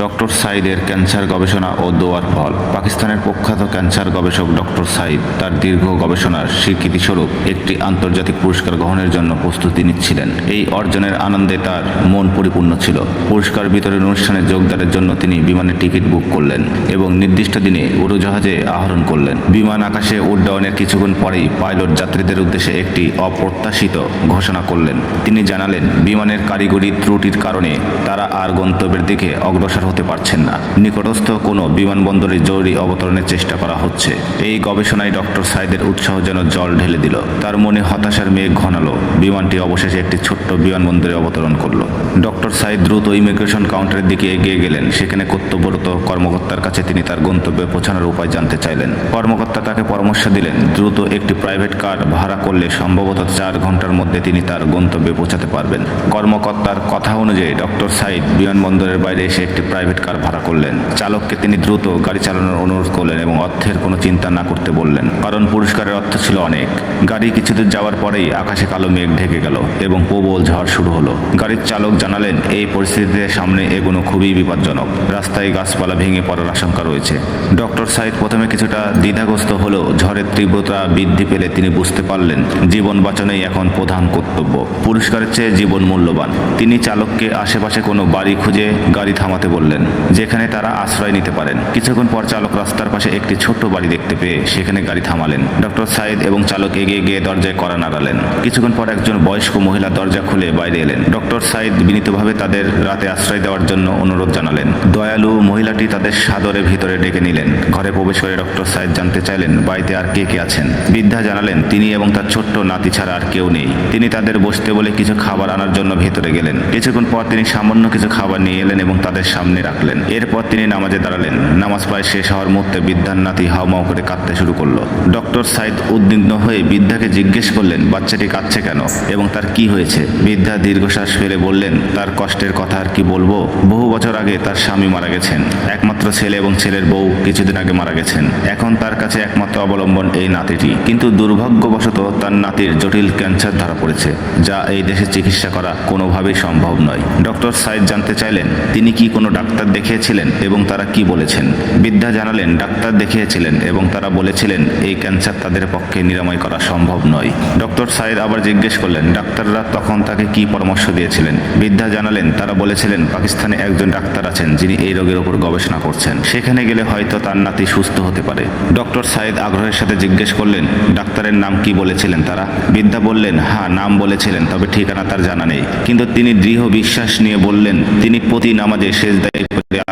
Doctor সাইদের cancer গবেষণা ও দোয়ার ফল। পাকিস্তানের প্রখ্যাত ক্যান্সার গবেষক ডক্টর সাইদ তার দীর্ঘ গবেষণার স্বীকৃতিস্বরূপ একটি আন্তর্জাতিক পুরস্কার গ্রহণের জন্য প্রস্তুতি নিচ্ছিলেন। এই অর্জনের আনন্দে তার মন পরিপূর্ণ ছিল। পুরস্কার বিতরণ অনুষ্ঠানে যোগদানের জন্য তিনি বিমানের টিকিট বুক করলেন এবং নির্দিষ্ট দিনে উড়োজাহাজে আহরণ করলেন। বিমান আকাশে উড্ডয়নের কিছুক্ষণ পরেই পাইলট যাত্রীদের উদ্দেশ্যে একটি অপ্রত্যাশিত ঘোষণা করলেন। তিনি জানালেন, বিমানের কারিগরি ত্রুটির কারণে তারা আর গন্তব্যের দিকে অগ্রসর হতে পারছেন না। নিকটস্থ কোনো বিমানবন্দরে জরুরি অবতরণের চেষ্টা করা হচ্ছে। এই গবেষণায় ডক্টর সাইদের উৎসাহ যেন জল ঢেলে দিল। তার মনে হতাশার মেঘ ঘনালো। বিমানটি অবশেষে একটি ছোট্ট বিমানবন্দরে অবতরণ করল। ডক্টর সাইদ দ্রুত ইমিগ্রেশন কাউন্টারের দিকে এগিয়ে গেলেন। সেখানে কর্তব্যরত কর্মকর্তার কাছে তিনি তার গন্তব্যে পৌঁছানোর উপায় জানতে চাইলেন। কর্মকর্তা তাকে পরামর্শ দিলেন, দ্রুত একটি প্রাইভেট কার ভাড়া করলে সম্ভবত চার ঘণ্টার মধ্যে তিনি তার গন্তব্যে পৌঁছাতে পারবেন। কর্মকর্তার কথা অনুযায়ী, ডক্টর সাইদ বিমানবন্দরের বাইরে এসে একটি প্রাইভেট কার ভাড়া করলেন। চালককে তিনি দ্রুত গাড়ি চালানোর অনুরোধ করলেন এবং অর্থের কোনো চিন্তা না করতে বললেন। কারণ পুরস্কারের অর্থ ছিল অনেক। গাড়ি কিছুদূর যাওয়ার পরেই আকাশে কালো মেঘ ঢেকে গেল এবং প্রবল ঝড় শুরু হলো। গাড়ির চালক জানালেন, এই পরিস্থিতিতে সামনে এগোনো খুবই বিপজ্জনক। রাস্তায় গাছপালা ভেঙে পড়ার আশঙ্কা রয়েছে। ডক্টর সাইদ প্রথমে কিছুটা দ্বিধাগ্রস্ত হলেও ঝড়ের তীব্রতা বৃদ্ধি পেলে তিনি বুঝতে পারলেন, জীবন বাঁচানোই এখন প্রধান কর্তব্য। পুরস্কারের চেয়ে জীবন মূল্যবান। তিনি চালককে আশেপাশে কোনো বাড়ি খুঁজে গাড়ি থামাতে বললেন যেখানে তারা আশ্রয় নিতে পারেন। কিছুক্ষণ পর চালক রাস্তার পাশে একটি ছোট্ট বাড়ি দেখতে পেয়ে সেখানে গাড়ি থামালেন। ডক্টর সাইদ এবং চালক এগিয়ে গিয়ে দরজায় করা নাড়ালেন। কিছুক্ষণ পর একজন বয়স্ক মহিলা দরজা খুলে বাইরে এলেন। ডক্টর সাইদ বিনীতভাবে তাদের রাতে আশ্রয় দেওয়ার জন্য অনুরোধ জানালেন। দয়ালু মহিলাটি তাদের সাদরে ভিতরে ডেকে নিলেন। ঘরে প্রবেশ করে ডক্টর সাইদ জানতে চাইলেন, বাড়িতে আর কে কে আছেন। বৃদ্ধা জানালেন, তিনি এবং তার ছোট্ট নাতি ছাড়া আর কেউ নেই। তিনি তাদের বসতে বলে কিছু খাবার আনার জন্য ভেতরে গেলেন। কিছুক্ষণ পর তিনি সামান্য কিছু খাবার নিয়ে এলেন এবং তাদের সামনে রাখলেন। এরপর তিনি নামাজে দাঁড়ালেন। নামাজ প্রায় শেষ হওয়ার মুহূর্তে বৃদ্ধার নাতি হাওমাও করে কাঁদতে শুরু করল। ডক্টর সাইদ উদ্বিগ্ন হয়ে বৃদ্ধাকে জিজ্ঞেস করলেন, বাচ্চাটি কাঁদছে কেন? এবং তার কি হয়েছে? বৃদ্ধা দীর্ঘশ্বাস ফেলে বললেন, তার কষ্টের কথা আর কি বলব? বহু বছর আগে তার স্বামী মারা গেছেন। একমাত্র ছেলে এবং ছেলের বউ কিছুদিন আগে মারা গেছেন। এখন তার কাছে একমাত্র অবলম্বন এই নাতিটি। কিন্তু দুর্ভাগ্যবশত তার নাতির জটিল ক্যান্সার ধরা পড়েছে, যা এই দেশে চিকিৎসা করা কোনোভাবেই সম্ভব নয়। ডক্টর সাইদ জানতে চাইলেন, তিনি কি কোনো ডাক্তার দেখিয়েছিলেন এবং তারা কি বলেছেন? বৃদ্ধা জানালেন, ডাক্তার দেখিয়েছিলেন এবং তারা বলেছিলেন, এই ক্যান্সার তাদের পক্ষে নিরাময় করা সম্ভব নয়। ডক্টর সাইদ আবার জিজ্ঞেস করলেন, ডাক্তাররা তখন তাকে কি পরামর্শ দিয়েছিলেন? বৃদ্ধা জানালেন, তারা বলেছিলেন, পাকিস্তানে একজন ডাক্তার আছেন যিনি এই রোগের উপর গবেষণা করছেন। সেখানে গেলে হয়তো তার নাতি সুস্থ হতে পারে। ডক্টর সাইদ আগ্রহের সাথে জিজ্ঞেস করলেন, ডাক্তারের নাম কি বলেছিলেন তারা? বৃদ্ধা বললেন হ্যাঁ নাম বলেছিলেন, তবে ঠিকানা তার জানা নেই। কিন্তু তিনি দৃঢ় বিশ্বাস নিয়ে বললেন, তিনি প্রতি নামাজে শেষ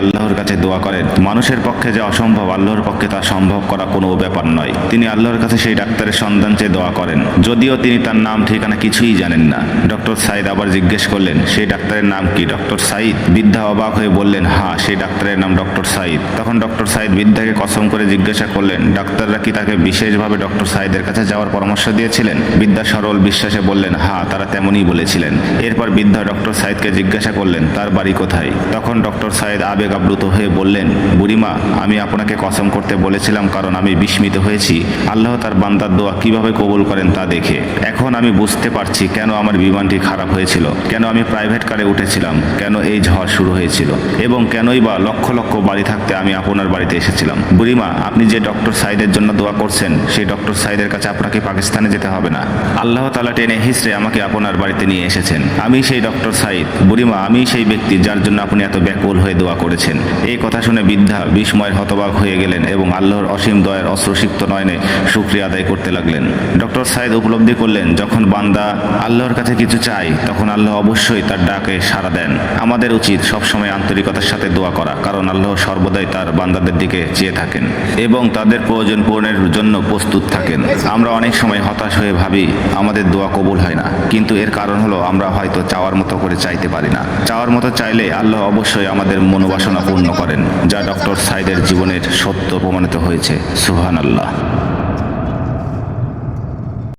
আল্লাহর কাছে দোয়া করেন, মানুষের পক্ষে যে অসম্ভব, আল্লাহর পক্ষে তা সম্ভব করা কোনো ব্যাপার নয়। তিনি আল্লাহর কাছে সেই ডাক্তারের সন্ধান চেয়ে দোয়া করেন। যদিও তিনি তার নাম, ঠিকানা কিছুই জানেন না। ডক্টর সাইদ আবার জিজ্ঞেস করলেন, সেই ডাক্তারের নাম কি? ডক্টর সাইদ বৃদ্ধা অবাক হয়ে বললেন হ্যাঁ সেই ডাক্তারের নাম ডক্টর সাইদ তখন ডক্টর সাইদ বৃদ্ধাকে কসম করে জিজ্ঞাসা করলেন, ডাক্তাররা কি তাকে বিশেষভাবে ডক্টর সাইদের কাছে যাওয়ার পরামর্শ দিয়েছিলেন? বৃদ্ধা সরল বিশ্বাসে বললেন হ্যাঁ তারা তেমনই বলেছিলেন। এরপর বৃদ্ধা ডক্টর সাইদকে জিজ্ঞাসা করলেন, তার বাড়ি কোথায়? তখন ডক্টর সাইদ আবেগ আপ্লুত হয়ে বললেন, বুড়িমা, আমি আপনাকে কসম করতে বলেছিলাম কারণ আমি বিস্মিত হয়েছি। আল্লাহ তার বান্দার দোয়া কীভাবে কবুল করেন তা দেখে। এখন আমি বুঝতে পারছি কেন আমার বিমানটি খারাপ হয়েছিল, কেন আমি প্রাইভেট কারে উঠেছিলাম, কেন এই ঝড় শুরু হয়েছিল এবং কেনই বা লক্ষ লক্ষ বাড়ি থাকতে আমি আপনার বাড়িতে এসেছিলাম। বুড়িমা, আপনি যে ডক্টর সাইদের জন্য দোয়া করছেন, সেই ডক্টর সাইদের কাছে আপনাকে পাকিস্তানে যেতে হবে না। আল্লাহ তালা টেনে হিসড়ে আমাকে আপনার বাড়িতে নিয়ে এসেছেন। আমি সেই ডক্টর সাইদ। বুড়িমা, আমি সেই ব্যক্তি যার জন্য আপনি এত ব্যাকুল হয়ে দোয়া করেছেন। এই কথা শুনে বৃদ্ধা বিস্ময়ের হতবাক হয়ে গেলেন এবং আল্লাহর অসীম দয়ের অশ্রুসিক্ত নয়নে সুক্রিয়া আদায় করতে লাগলেন। ডক্টর সাইদ উপলব্ধি করলেন, যখন বান্দা আল্লাহর কাছে কিছু চায়, তখন আল্লাহ অবশ্যই তার ডাকে সাড়া দেন। আমাদের উচিত সবসময় আন্তরিকতার সাথে দোয়া করা, কারণ আল্লাহ সর্বদাই তার বান্দাদের দিকে চেয়ে থাকেন এবং তাদের প্রয়োজন পূরণের জন্য প্রস্তুত থাকেন। আমরা অনেক সময় হতাশ হয়ে ভাবি, আমাদের দোয়া কবুল হয় না। কিন্তু এর কারণ হলো, আমরা হয়তো চাওয়ার মতো করে চাইতে পারি না। চাওয়ার মতো চাইলে আল্লাহ অবশ্যই আমাদের মনোবাসনা পূর্ণ করেন যা ডক্টর সাইদের জীবনের সত্য প্রমাণিত হয়েছে। সুহান আল্লাহ